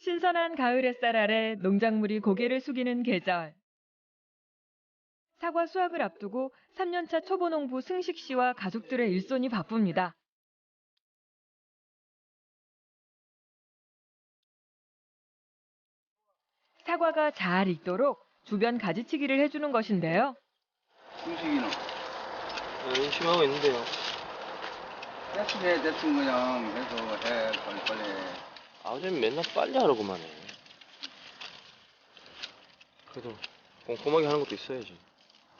신선한 가을 햇살 아래 농작물이 고개를 숙이는 계절. 사과 수확을 앞두고 3년차 초보 농부 승식 씨와 가족들의 일손이 바쁩니다. 사과가 잘 익도록 주변 가지치기를 해주는 것인데요. 중식이는 네, 열심히 하고 있는데요. 대충 해 대충 그냥 해서 해 빨리빨리 아버지는 맨날 빨리 하라고만 해. 그래도 꼼꼼하게 하는 것도 있어야지.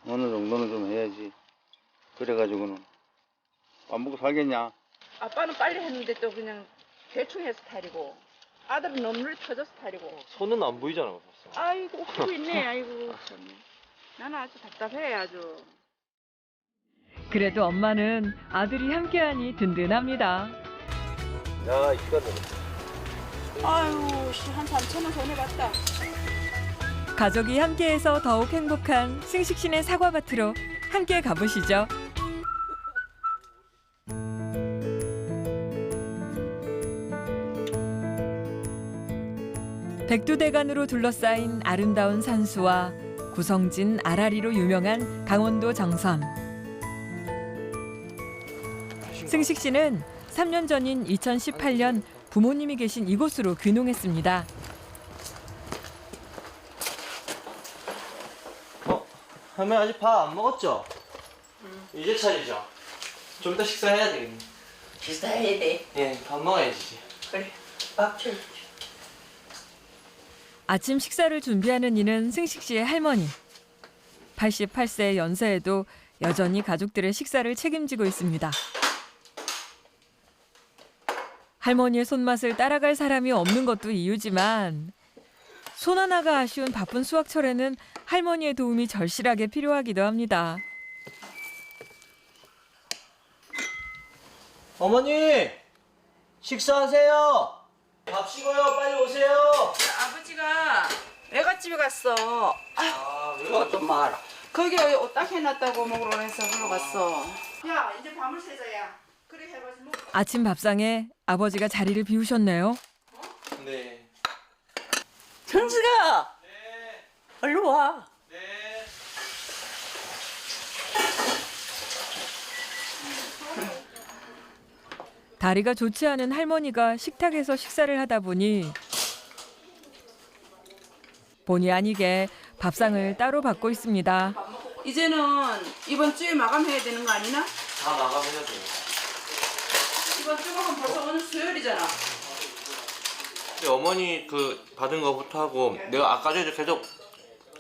어느 정도는 좀 해야지 그래가지고는 안 먹고 살겠냐 아빠는 빨리 했는데 또 그냥 대충 해서 타리고 아들은 너무 늘 터져서 타리고 손은 안 보이잖아, 벌써. 아이고 웃고 있네 아이고 참. 나는 아주 답답해 아주 그래도 엄마는 아들이 함께하니 든든합니다. 야, 이거는. 아유 씨 한 3천 원 손해 봤다 가족이 함께해서 더욱 행복한 승식 씨네 사과밭으로 함께 가보시죠. 백두대간으로 둘러싸인 아름다운 산수와 구성진 아라리로 유명한 강원도 정선. 승식 씨는 3년 전인 2018년 부모님이 계신 이곳으로 귀농했습니다. 어, 할머니 아직 밥 안 먹었죠? 이제 차리죠? 좀 이따 식사해야 되겠네. 식사해야 돼. 예, 밥 먹어야지. 그래. 밥 줄. 아침 식사를 준비하는 이는 승식 씨의 할머니. 88세 연세에도 여전히 가족들의 식사를 책임지고 있습니다. 할머니의 손맛을 따라갈 사람이 없는 것도 이유지만 손 하나가 아쉬운 바쁜 수확철에는 할머니의 도움이 절실하게 필요하기도 합니다. 어머니! 식사하세요! 밥 식어요, 빨리 오세요! 아버지가 외갓집에 갔어 아, 왜 그것도 말아. 거기 딱 해놨다고 먹으러 해서 그러 갔어 야 이제 밤을 새자야 아침 밥상에 아버지가 자리를 비우셨네요. 네. 정수가. 네. 얼른 와. 네. 다리가 좋지 않은 할머니가 식탁에서 식사를 하다 보니 본의 아니게 밥상을 따로 받고 있습니다. 이제는 이번 주에 마감해야 되는 거 아니나? 다 마감해야 돼요. 주가 면 벌써 오늘 수요일이잖아. 근데 어머니 그 받은 거부터 하고 내가 아까 전에 계속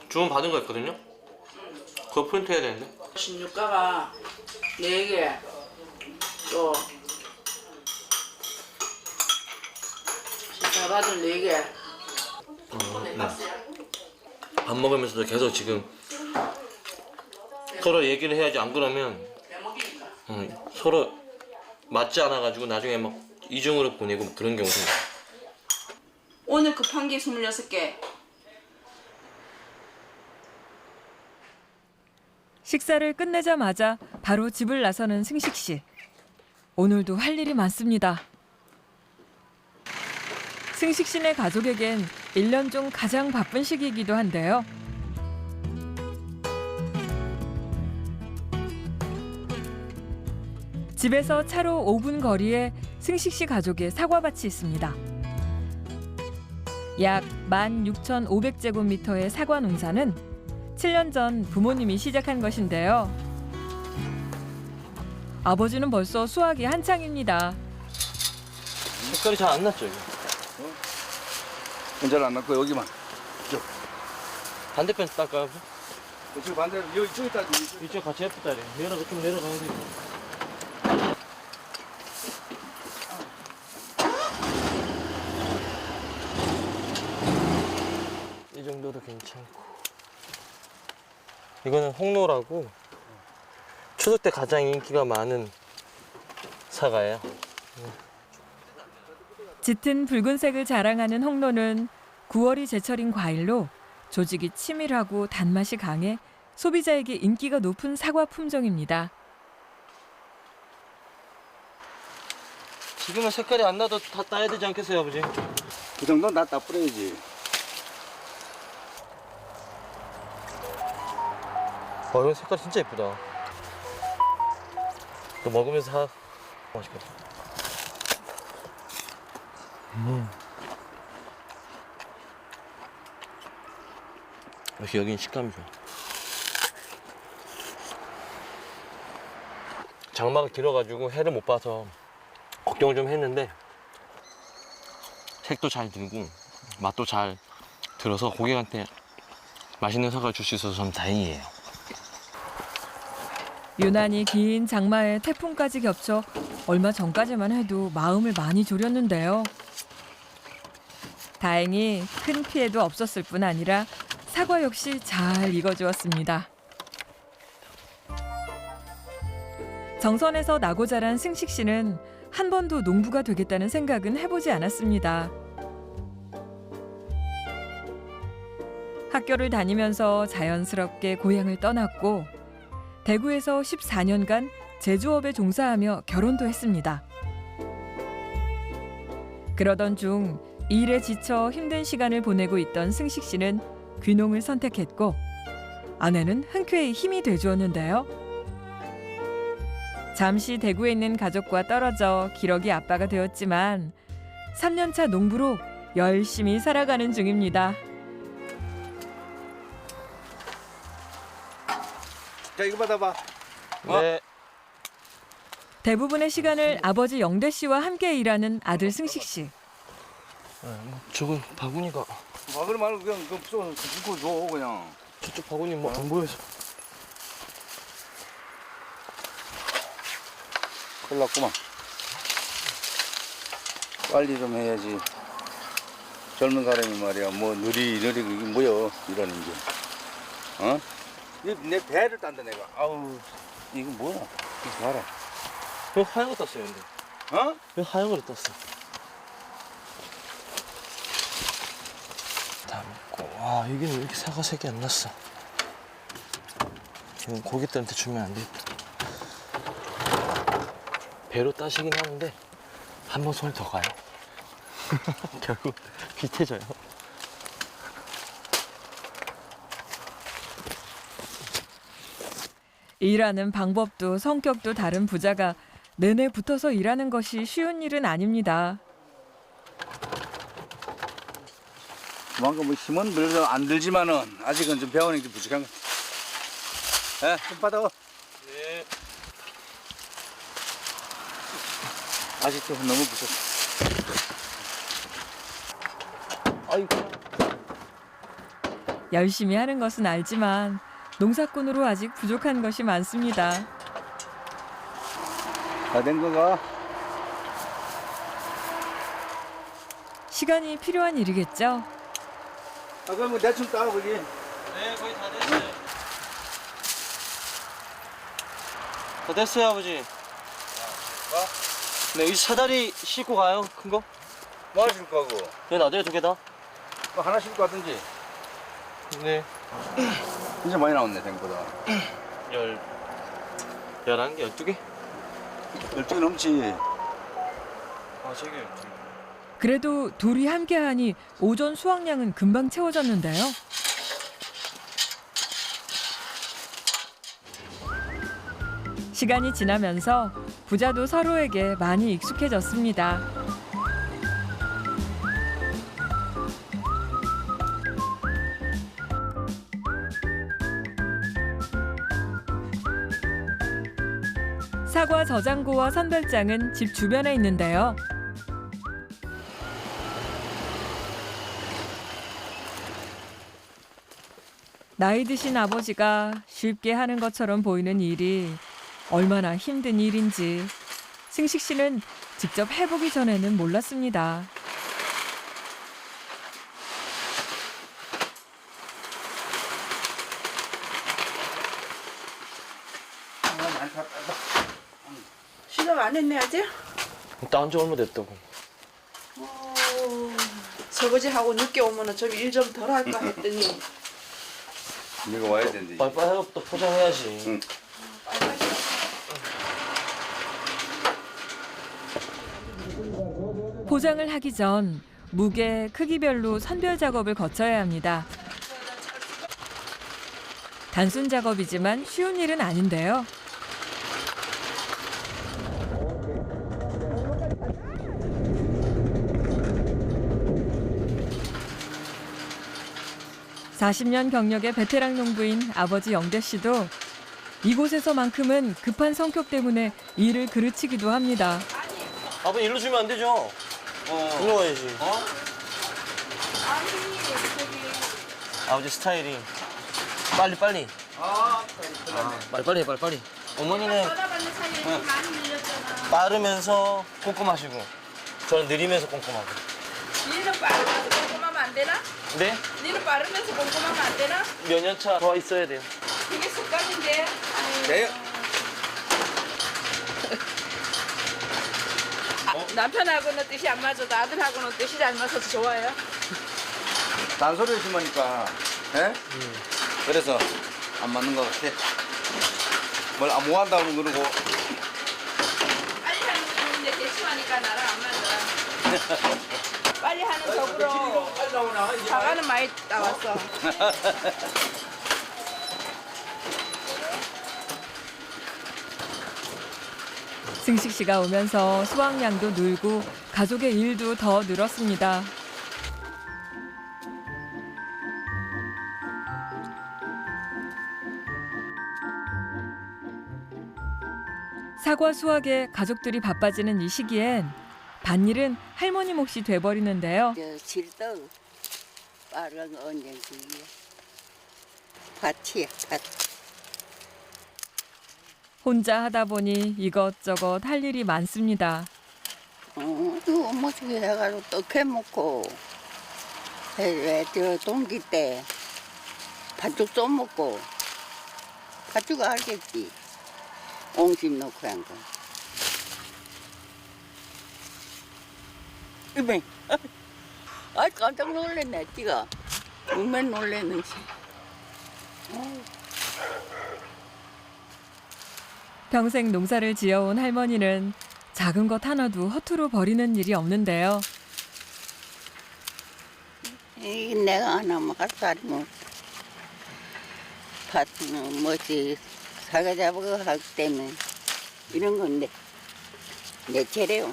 주문 받은 거 있거든요? 그거 프린트 해야 되는데? 16가가 4개 또 식사 받은 4개 밥 먹으면서도 계속 지금 서로 얘기를 해야지 안 그러면 어, 서로 맞지 않아가지고 나중에 막 이중으로 보내고 막 그런 경우도 있어요. 오늘 급한 게 26개 식사를 끝내자마자 바로 집을 나서는 승식 씨. 오늘도 할 일이 많습니다. 승식 씨네 가족에겐 1년 중 가장 바쁜 시기이기도 한데요. 집에서 차로 5분 거리에 승식 씨 가족의 사과밭이 있습니다. 약 16,500제곱미터의 사과 농사는 7년 전 부모님이 시작한 것인데요. 아버지는 벌써 수확이 한창입니다. 색깔이 잘 안 났죠 이거 괜찮아 안 났고 여기만. 반대편 닦아요 이쪽 반대로 여기 저기다 좀 이쪽. 같이 예쁘다래 내려가 좀 내려가야 돼 이 정도도 괜찮고 이거는 홍로라고 추석 때 가장 인기가 많은 사과예요 짙은 붉은색을 자랑하는 홍로는 9월이 제철인 과일로 조직이 치밀하고 단맛이 강해 소비자에게 인기가 높은 사과 품종입니다. 지금은 색깔이 안 나도 다 따야 되지 않겠어요 아버지? 그 정도는 다, 다 뿌려야지. 아 이거 색깔 진짜 예쁘다. 또 먹으면서 하... 맛있겠다. 음. 역시 여긴 식감이 좋아. 장마가 길어가지고 해를 못 봐서 걱정 좀 했는데 색도 잘 들고 맛도 잘 들어서 고객한테 맛있는 사과를 줄수 있어서 전 다행이에요. 유난히 긴 장마에 태풍까지 겹쳐 얼마 전까지만 해도 마음을 많이 졸였는데요. 다행히 큰 피해도 없었을 뿐 아니라 사과 역시 잘 익어주었습니다. 정선에서 나고 자란 승식 씨는 한 번도 농부가 되겠다는 생각은 해보지 않았습니다. 학교를 다니면서 자연스럽게 고향을 떠났고 대구에서 14년간 제조업에 종사하며 결혼도 했습니다. 그러던 중 일에 지쳐 힘든 시간을 보내고 있던 승식 씨는 귀농을 선택했고 아내는 흔쾌히 힘이 돼주었는데요. 잠시 대구에 있는 가족과 떨어져 기러기 아빠가 되었지만 3년차 농부로 열심히 살아가는 중입니다. 자, 이거 받아봐. 네. 대부분의 시간을 아버지 영대 씨와 함께 일하는 아들 승식 씨. 저거 바구니가 막을 말고 그냥 그 부숴서 줍고 줘, 그냥. 저쪽 바구니 뭐 안 보여서. 큰일 났구만. 빨리 좀 해야지. 젊은 사람이 말이야, 뭐, 느리, 느리, 이게 뭐여, 이러는 게. 어? 이내 배를 딴다, 내가. 아우, 이거 뭐야? 이거 봐라. 왜 하얀 거 떴어요, 근데? 어? 왜 하얀 거를 떴어? 담고. 와, 여기는 왜 이렇게 사과색이 안 났어? 이건 고객들한테 주면 안 되겠다. 배로 따시긴 하는데 한 번 손이 더 가요. 결국 비태져요. 일하는 방법도 성격도 다른 부자가 내내 붙어서 일하는 것이 쉬운 일은 아닙니다. 그만큼 뭐 힘은 별로 안 들지만은 아직은 좀 배우는 게 부족한 거. 에, 좀 받아. 네. 아직도 너무 부족해. 아이고. 열심히 하는 것은 알지만 농사꾼으로 아직 부족한 것이 많습니다. 다 된 거가? 시간이 필요한 일이겠죠. 아, 그럼 대충 따 보기. 네, 거의 다 됐어요. 다 됐어요, 아버지. 네, 이 사다리 싣고 가요, 큰 거? 뭐 하실 거고? 네, 놔둬요, 두 개 다. 뭐 하나 싣고 가든지. 네. 진짜 많이 나왔네, 생각보다. 열, 열한 개, 열두 개? 12개 넘지. 아, 저기 열두 개. 그래도 둘이 함께하니 오전 수확량은 금방 채워졌는데요. 시간이 지나면서 부자도 서로에게 많이 익숙해졌습니다. 저장고와 선별장은 집 주변에 있는데요. 나이 드신 아버지가 쉽게 하는 것처럼 보이는 일이 얼마나 힘든 일인지 승식 씨는 직접 해보기 전에는 몰랐습니다. 안 했네 아직? 딴지 얼마 됐다고. 어, 설거지 하고 늦게 오면은 좀 일 좀 덜 할까 했더니 네가 와야 되는데. 빨리 빨리 또 포장해야지. 응. 포장을 하기 전 무게, 크기별로 선별 작업을 거쳐야 합니다. 단순 작업이지만 쉬운 일은 아닌데요. (40년) 경력의 베테랑 농부인 아버지 영대 씨도 이곳에서만큼은 급한 성격 때문에 일을 그르치기도 합니다. 아버님 일로 주면 안 되죠? 일로 와야지. 아버지 스타일이 빨리 빨리. 아, 빨리 빨리 해, 빨리 빨리. 어머니는. 빠르면서 꼼꼼하시고 저는 느리면서 꼼꼼하고. 안 되나? 네? 니는 빠르면서 꼼꼼하면 안 되나? 몇 년 차 더 있어야 돼요. 그게 습관인데. 네. 아, 남편하고는 뜻이 안 맞아도 아들하고는 뜻이 잘 맞아서 좋아요. 단소리를 심으니까, 예? 그래서 안 맞는 것 같아. 뭘 아무 한다고 그러고, 빨리 하는 거 있는데 대충하니까 나랑 안 맞아. 빨리 하는 적으로 사과는 많이 나왔어. 승식 씨가 오면서 수확량도 늘고 가족의 일도 더 늘었습니다. 사과 수확에 가족들이 바빠지는 이 시기엔 밭일은 할머니 몫이 돼버리는데요. 저 실도 빠른 언젠지 밭이야 밭. 혼자 하다 보니 이것저것 할 일이 많습니다. 어, 또 엄마 집에 해가지고 떡해 먹고 해저 동기 때 팥죽 좀 먹고 팥죽 알겠지? 옹심 넣고 한 거. 이봐. 아 깜짝 놀랐네 지가. 얼마나 놀랐는지. 평생 농사를 지어온 할머니는 작은 것 하나도 허투루 버리는 일이 없는데요. 이 내가 하나만 뭐 밭은 뭐지 사과 잡고 하기 때문에 이런 건데 내 차례요.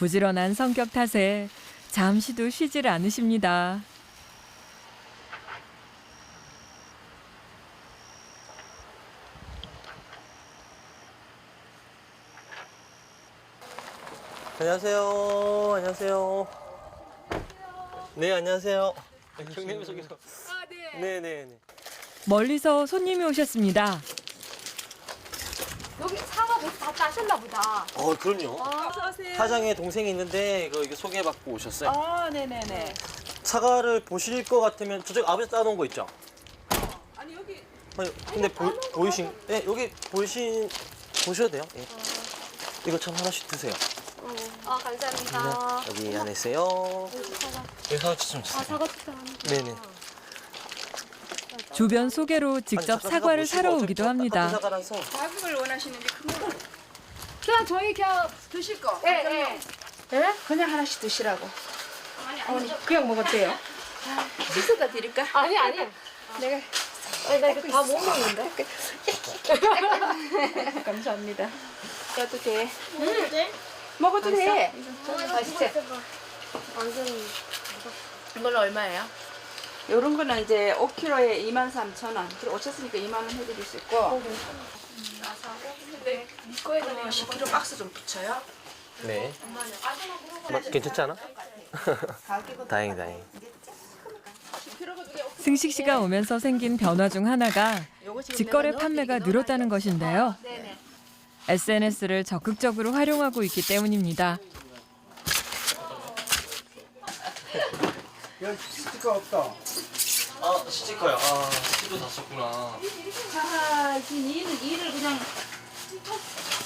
부지런한 성격 탓에 잠시도 쉬질 않으십니다. 안녕하세요. 안녕하세요. 네, 안녕하세요. 형님 저기서. 아, 네. 네, 네, 네. 멀리서 손님이 오셨습니다. 여기 사 과 모두 다 따셨나 보다. 어, 그럼요. 어서 오세요. 사장의 동생이 있는데 그 이거 소개받고 오셨어요. 아, 네네네. 사과를 보실 것 같으면 저쪽 아버지 따놓은 거 있죠? 아니 여기 아니, 근데 보, 보이신? 네, 여기 보이신 보셔도 돼요. 예. 이거 참 하나씩 드세요. 아 감사합니다. 여기 안에 있어요. 여기 사과 좀아 주세요. 사과 축하. 네네. 주변 소개로 직접 잠깐, 사과를 사러 오기도 합니다. 작은 걸 원하시는데 큰 거. 그냥 저희 그냥 드실 거. 예 예. 예? 그냥 하나씩 드시라고. 어머니 그냥 먹어도 돼요. 씻어다 드릴까? 아니 아니. 내가 아니 나 이거 다 못 먹는데. 감사합니다. 먹어도 돼. 먹어도 돼. 맛있지? 완전 이걸로 얼마예요? 요런 거는 이제 5kg에 23,000원. 그리고 오셨으니까 2만 원 해드릴 수 있고. 근데 이거에다가 10kg 박스 좀 붙여요. 네. 마- 괜찮지 않아? 다행이 다행. 승식 씨가 오면서 생긴 변화 중 하나가 직거래 판매가 늘었다는 것인데요. SNS를 적극적으로 활용하고 있기 때문입니다. 아 스티커요. 아 스티커 다 썼구나. 아, 지금 일을, 일을 그냥.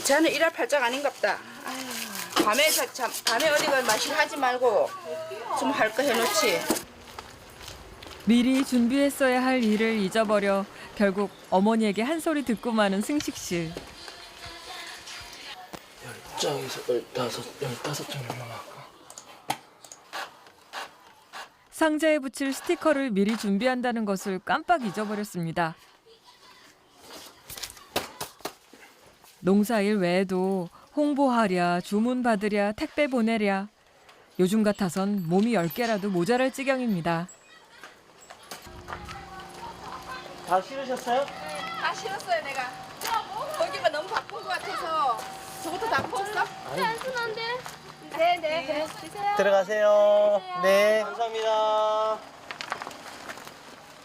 저는 일할 팔짝 아닌갑다. 아유, 밤에, 자, 잠, 밤에 어디 가 마실 하지 말고 좀 할 거 해놓지. 미리 준비했어야 할 일을 잊어버려 결국 어머니에게 한 소리 듣고 마는 승식 씨. 장에서 열다섯 열다섯 장 얼마 할까? 상자에 붙일 스티커를 미리 준비한다는 것을 깜빡 잊어버렸습니다. 농사일 외에도 홍보하랴, 주문 받으랴, 택배 보내랴. 요즘 같아선 몸이 10개라도 모자랄 지경입니다. 다 싫으셨어요? 다 실었어요 내가. 거기가 너무 바쁜 것 같아서 저부터 다 풀었어? 단순한데? 네, 네, 네. 드세요. 들어가세요. 네. 감사합니다.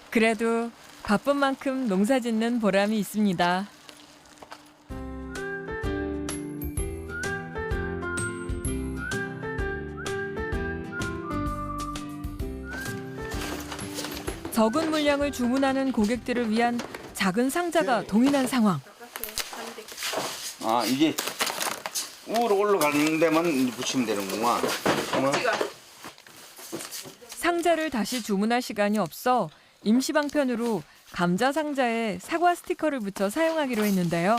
그래도 바쁜 만큼 농사 짓는 보람이 있습니다. 적은 물량을 주문하는 고객들을 위한 작은 상자가 동인한 상황. 아 이게 우로 올라가는 데만 붙이면 되는구만. 어? 상자를 다시 주문할 시간이 없어 임시 방편으로 감자 상자에 사과 스티커를 붙여 사용하기로 했는데요.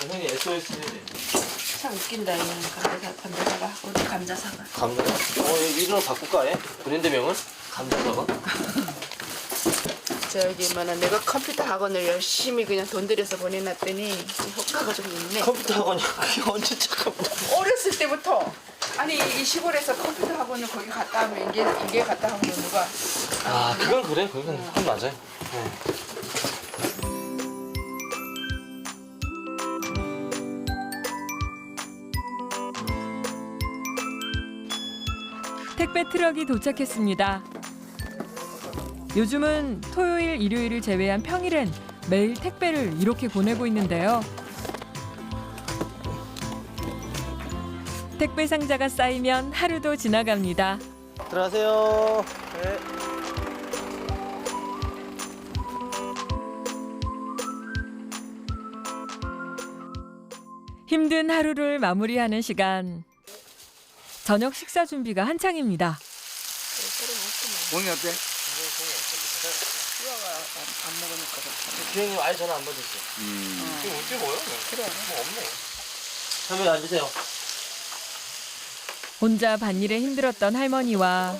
선생님 SOS 참 웃긴다 이 감자사 감자사가 우리 감자사가. 감자. 어 이름을 바꿀까 해? 브랜드명은 감자사가? 저기 뭐나 내가 컴퓨터 학원을 열심히 그냥 돈 들여서 보내놨더니 효과가 좀 있네. 컴퓨터 학원이 그게 언제 잠깐만. 어렸을 때부터 아니 이 시골에서 컴퓨터 학원을 거기 갔다 하면 이게 이게 갔다 하면 누가 아 그건 그래. 그건 그건 맞아요. 택배 트럭이 도착했습니다. 요즘은 토요일, 일요일을 제외한 평일엔 매일 택배를 이렇게 보내고 있는데요. 택배 상자가 쌓이면 하루도 지나갑니다. 들어가세요. 네. 힘든 하루를 마무리하는 시간. 저녁 식사 준비가 한창입니다. 공이 어때? 주행님 아예 전화 안 받으세요. 음. 지금 어째 뭐요? 그래. 뭐 없네. 할머니 앉으세요. 혼자 밭일에 힘들었던 할머니와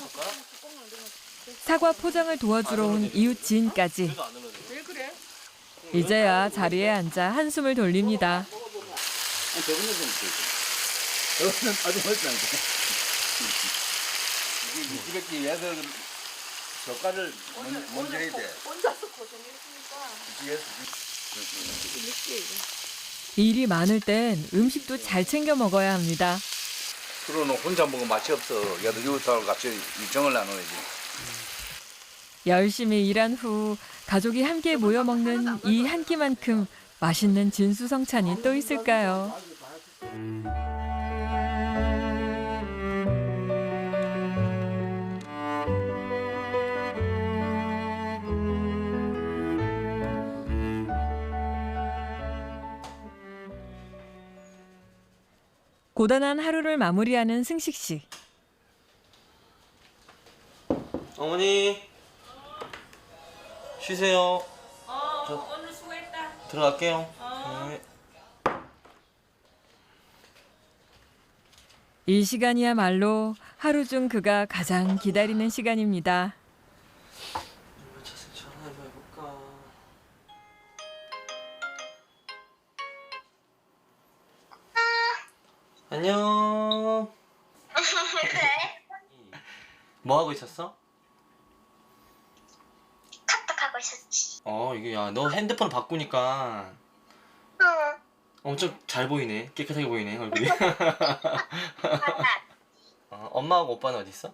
사과 포장을 도와주러 온 이웃 지인까지 안 눌러줘. 왜 그래? 이제야 자리에 앉아 한숨을 돌립니다. 좀 아주. 이게 미치겠지 젓갈을 먼- 먼저 해야 돼. 혼자서 고생했으니까. 일이 많을 땐 음식도 잘 챙겨 먹어야 합니다. 그러는 혼자 먹으면 맛이 없어. 얘도 이웃하고 같이 일정을 나눠야지. 열심히 일한 후 가족이 함께 모여 먹는 이 한 끼만큼 맛있는 진수성찬이 또 있을까요? 고단한 하루를 마무리하는 승식 씨. 어머니 쉬세요. 어 오늘 수고했다. 들어갈게요. 네. 이 시간이야말로 하루 중 그가 가장 기다리는 시간입니다. 안녕. 뭐 하고 있었어? 카톡하고 있었지. 어 이게 야 너 핸드폰 바꾸니까 응. 엄청 잘 보이네 깨끗하게 보이네 얼굴이 맞아. 어, 엄마하고 오빠는 어디 있어?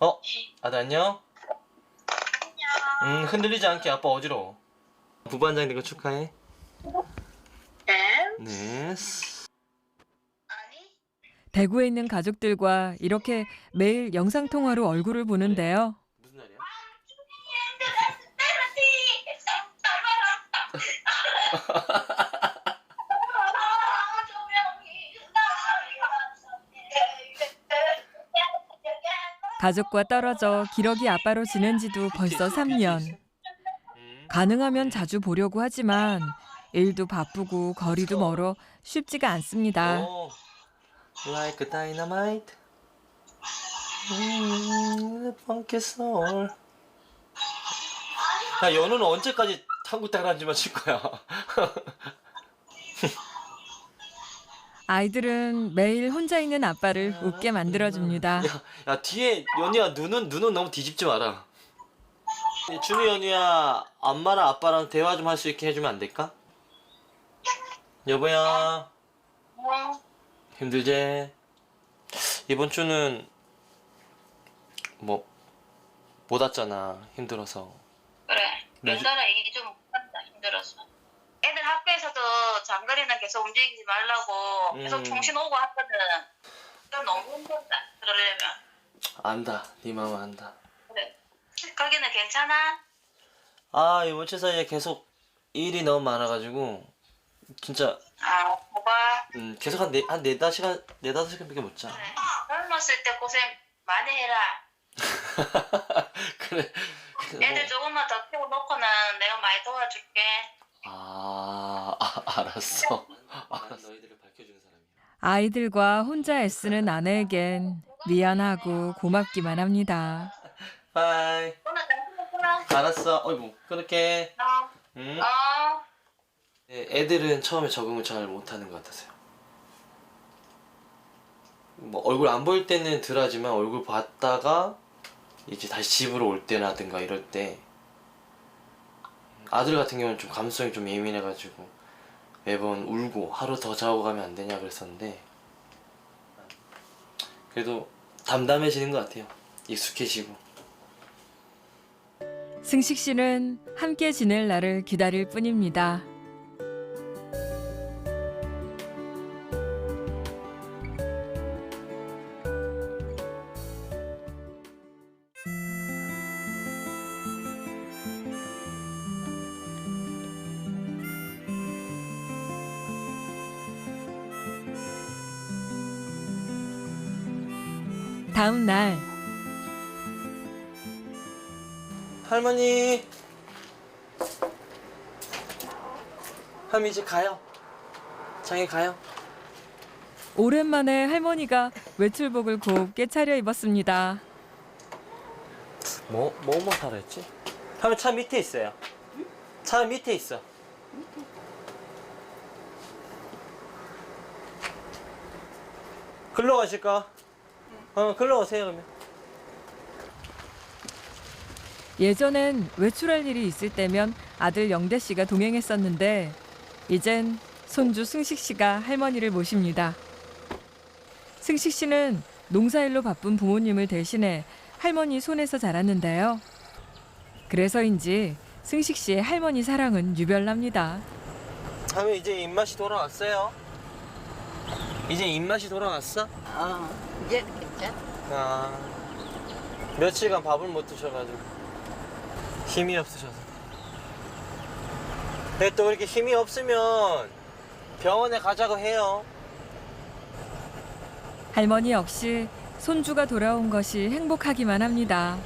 오빠 어? 아들 안녕? 음 흔들리지 않게 아빠 어지러워 부반장 된 거 축하해 응? 네? 대구에 있는 가족들과 이렇게 매일 영상 통화로 얼굴을 보는데요. 무슨 날이야? 가족과 떨어져 기러기 아빠로 지낸 지도 벌써 3년. 음. 가능하면 자주 보려고 하지만 일도 바쁘고 거리도 멀어 쉽지가 않습니다. 오, like dynamite. 음, 펑키솔. 야, 연우는 언제까지 탐구 따라하지만 칠 거야? 아이들은 매일 혼자 있는 아빠를 웃게 만들어줍니다. 야, 야 뒤에 연우야 눈은 눈은 너무 뒤집지 마라. 준우 연우야 엄마랑 아빠랑 대화 좀 할 수 있게 해주면 안 될까? 여보야 힘들지? 이번 주는 뭐 못 왔잖아 힘들어서. 그래. 네. 연달아 얘기 좀 한다. 힘들어서. 애들 학교에서도 장거리는 계속 움직이지 말라고 계속 음. 정신 오고 하거든. 그럼 너무 힘들다. 그러려면. 안다 네 마음 안다. 그래. 거기는 괜찮아? 아 이번 주 사이에 계속 일이 너무 많아가지고 진짜 아, 뭐가? 음, 계속 한 네 한 네다섯 시간 네다섯 시간밖에 못 자. 그래. 젊었을 때 고생 많이 해라. 그래. 애들 조금만 더 키워 놓고는 내가 많이 도와줄게. 아, 아 알았어. 알았어. 너희들을 밝혀주는 사람이야. 아이들과 혼자 애쓰는 아내에겐 미안하고 고맙기만 합니다. 바이. 오늘 잘 키웠구나. 알았어. 어이구 그렇게. 어. 응. 어. 네, 애들은 처음에 적응을 잘 못하는 것 같아서요. 뭐 얼굴 안 보일 때는 덜하지만 얼굴 봤다가 이제 다시 집으로 올 때라든가 이럴 때 아들 같은 경우는 좀 감수성이 좀 예민해가지고 매번 울고 하루 더 자고 가면 안 되냐 그랬었는데 그래도 담담해지는 것 같아요. 익숙해지고. 승식 씨는 함께 지낼 날을 기다릴 뿐입니다. 다음 날 할머니. 할머니 이제 가요. 장에 가요. 오랜만에 할머니가 외출복을 곱게 차려 입었습니다. 뭐, 뭐뭐 사라 했지? 하면 차 밑에 있어요. 차 밑에 있어. 글로 가실까? 어, 글로 오세요, 그러면. 예전엔 외출할 일이 있을 때면 아들 영대 씨가 동행했었는데 이젠 손주 승식 씨가 할머니를 모십니다. 승식 씨는 농사일로 바쁜 부모님을 대신해 할머니 손에서 자랐는데요. 그래서인지 승식 씨의 할머니 사랑은 유별납니다. 하면 이제 입맛이 돌아왔어요. 이제 입맛이 돌아왔어? 어, 이제 괜찮아. 아, 며칠간 밥을 못 드셔가지고 힘이 없으셔서. 근데 또 그렇게 힘이 없으면 병원에 가자고 해요. 할머니 역시 손주가 돌아온 것이 행복하기만 합니다.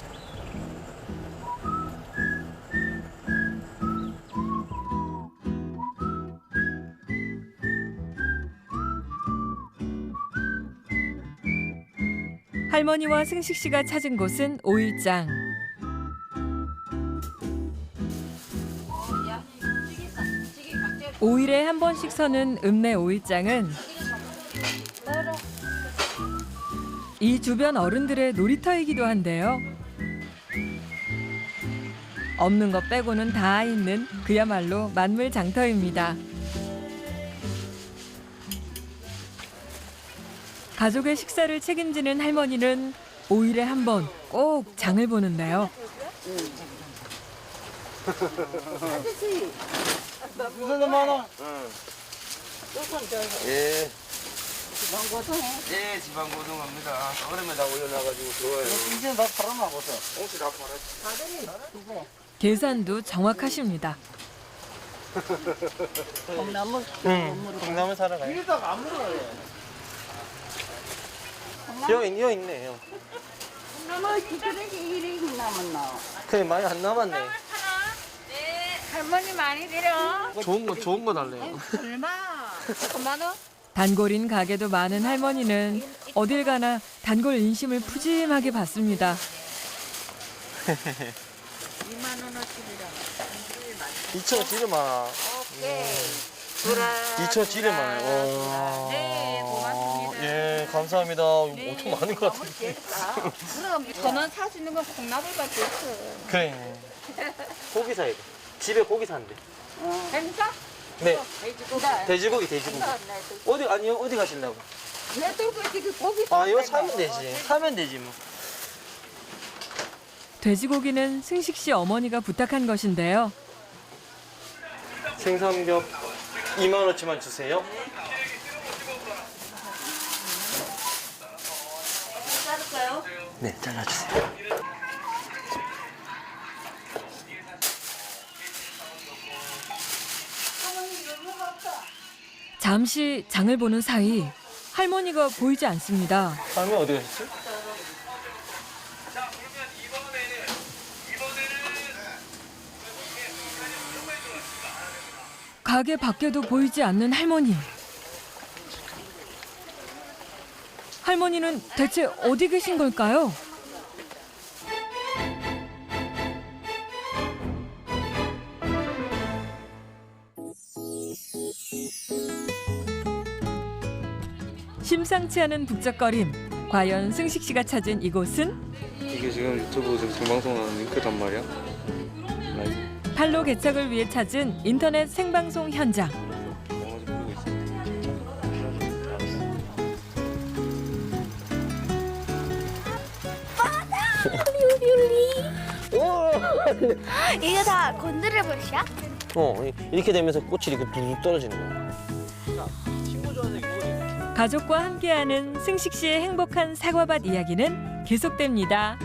할머니와 승식 씨가 찾은 곳은 오일장. 오일에한 번씩 서는 읍내 오일장은 이 주변 어른들의 놀이터이기도 한데요. 없는 것 빼고는 다 있는 그야말로 만물 장터입니다. 가족의 식사를 책임지는 할머니는 5일에 한 번 꼭 장을 보는데요. 예. 지방고등어. 예, 지방 고등 합니다. 얼음에 다 올려놔가지고 좋아요. 이제 막 보소. 꽁치 다 팔았지. 계산도 정확하십니다. 콩나물. 응. 콩나물 사러 가요. 이러다가 안 물어요. 여기 여기 있네. 요 콩나물 기다리지 이리 콩나물 나와. 근데 많이 안 남았네. 할머니 많이 드려. 좋은 거 좋은 거 달래요. 얼마? 9만 원? 단골인 가게도 많은 할머니는 어딜 가나 단골 인심을 푸짐하게 받습니다. 2천 원 지르 마. 오케이. 2천 원 지르 마. 네, 고맙습니다. 예, 감사합니다. 이거 엄청 많은 것 같은데. 그럼 저는 살수 있는 건 콩나물밖에 없어. 그래. 고기 사야 돼. 집에 고기 산대. 행사? 네, 돼지고기. 돼지고기, 돼지고기. 어디 아니요, 어디 가신다고? 내 들고 지금 고기. 아, 이거 사면 되지. 사면 되지 뭐. 돼지고기는 승식 씨 어머니가 부탁한 것인데요. 생삼겹 2만 원치만 주세요. 자를까요? 네, 잘라주세요. 잠시 장을 보는 사이 할머니가 보이지 않습니다. 할머니 어디 가셨지? 가게 밖에도 보이지 않는 할머니. 할머니는 대체 어디 계신 걸까요? 심상치 않은 북적거림. 과연 승식 씨가 찾은 이곳은 이게 지금 유튜브 지금 생방송하는 링크단 말이야? 팔로 개척을 위해 찾은 인터넷 생방송 현장. 이거 다 건드려 버리야? 어, 이렇게 되면서 꽃이 이렇게 뚝 떨어지는 거야. 가족과 함께하는 승식 씨의 행복한 사과밭 이야기는 계속됩니다.